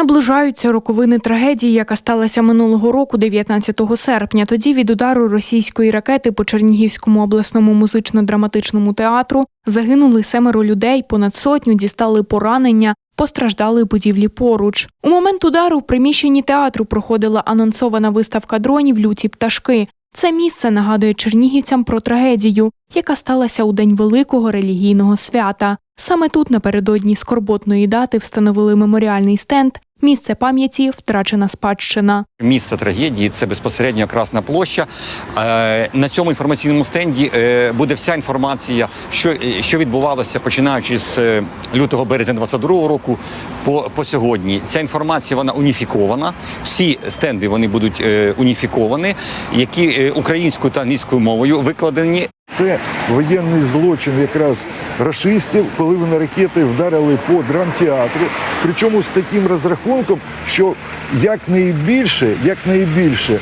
Наближаються роковини трагедії, яка сталася минулого року, 19 серпня. Тоді від удару російської ракети по Чернігівському обласному музично-драматичному театру загинули семеро людей, понад сотню дістали поранення, постраждали будівлі поруч. У момент удару в приміщенні театру проходила анонсована виставка дронів Люті пташки. Це місце нагадує чернігівцям про трагедію, яка сталася у день великого релігійного свята. Саме тут напередодні скорботної дати встановили меморіальний стенд Місце пам'яті втрачена спадщина. Місце трагедії це безпосередньо Красна площа. Е, На цьому інформаційному стенді е, буде вся інформація, що, е, що відбувалося починаючи з лютого березня 22 року по, по сьогодні. Ця інформація вона уніфікована. Всі стенди вони будуть уніфіковані, які українською та англійською мовою викладені. Це воєнний злочин якраз рашистів, коли вони ракети вдарили по драмтеатру. Причому з таким розрахунком, що якнайбільше, якнайбільше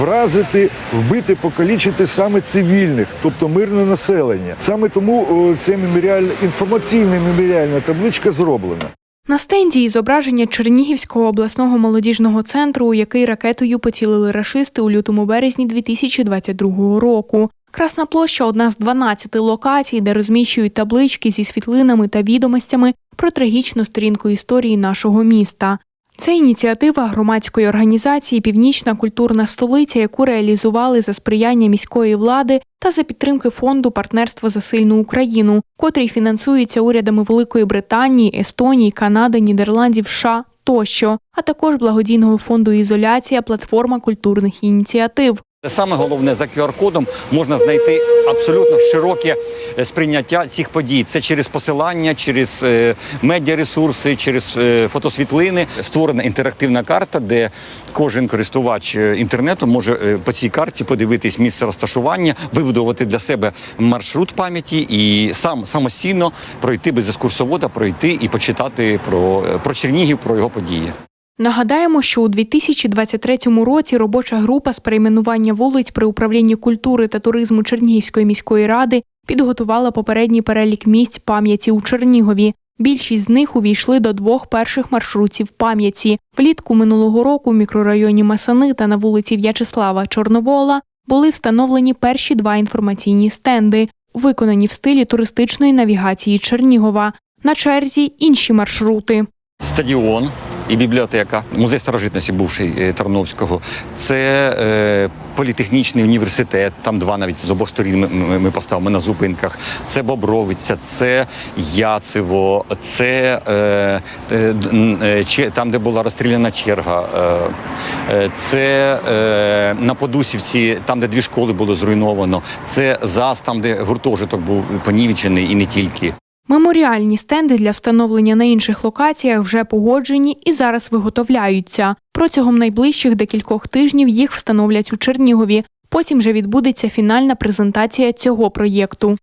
вразити, вбити, покалічити саме цивільних, тобто мирне населення. Саме тому ця меморіальна інформаційна меморіальна табличка зроблена. На стенді зображення Чернігівського обласного молодіжного центру, у який ракетою поцілили рашисти у лютому березні 2022 року. Красна площа одна з 12 локацій, де розміщують таблички зі світлинами та відомостями про трагічну сторінку історії нашого міста. Це ініціатива громадської організації Північна культурна столиця, яку реалізували за сприяння міської влади та за підтримки фонду Партнерство за сильну Україну, котрий фінансується урядами Великої Британії, Естонії, Канади, Нідерландів, США тощо, а також благодійного фонду Ізоляція, платформа культурних ініціатив. Саме головне за QR-кодом можна знайти абсолютно широке е, сприйняття цих подій. Це через посилання, через е, медіаресурси, через е, фотосвітлини. Створена інтерактивна карта, де кожен користувач інтернету може по цій карті подивитись місце розташування, вибудувати для себе маршрут пам'яті і сам самостійно пройти без екскурсовода, пройти і почитати про, про Чернігів, про його події. Нагадаємо, що у 2023 році робоча група з перейменування вулиць при управлінні культури та туризму Чернігівської міської ради підготувала попередній перелік місць пам'яті у Чернігові. Більшість з них увійшли до двох перших маршрутів пам'яті. Влітку минулого року в мікрорайоні Масани та на вулиці В'ячеслава Чорновола були встановлені перші два інформаційні стенди, виконані в стилі туристичної навігації Чернігова. На черзі інші маршрути. Стадіон і бібліотека, музей старожитності, бувший е, Тарновського. Це е, політехнічний університет. Там два навіть з обох сторін ми, ми, поставимо на зупинках. Це Бобровиця, це Яцево, це е, е, е, там, де була розстріляна черга. Е, е, це е, на Подусівці, там, де дві школи було зруйновано. Це ЗАЗ, там, де гуртожиток був понівечений і не тільки. Меморіальні стенди для встановлення на інших локаціях вже погоджені і зараз виготовляються. Протягом найближчих декількох тижнів їх встановлять у Чернігові. Потім вже відбудеться фінальна презентація цього проєкту.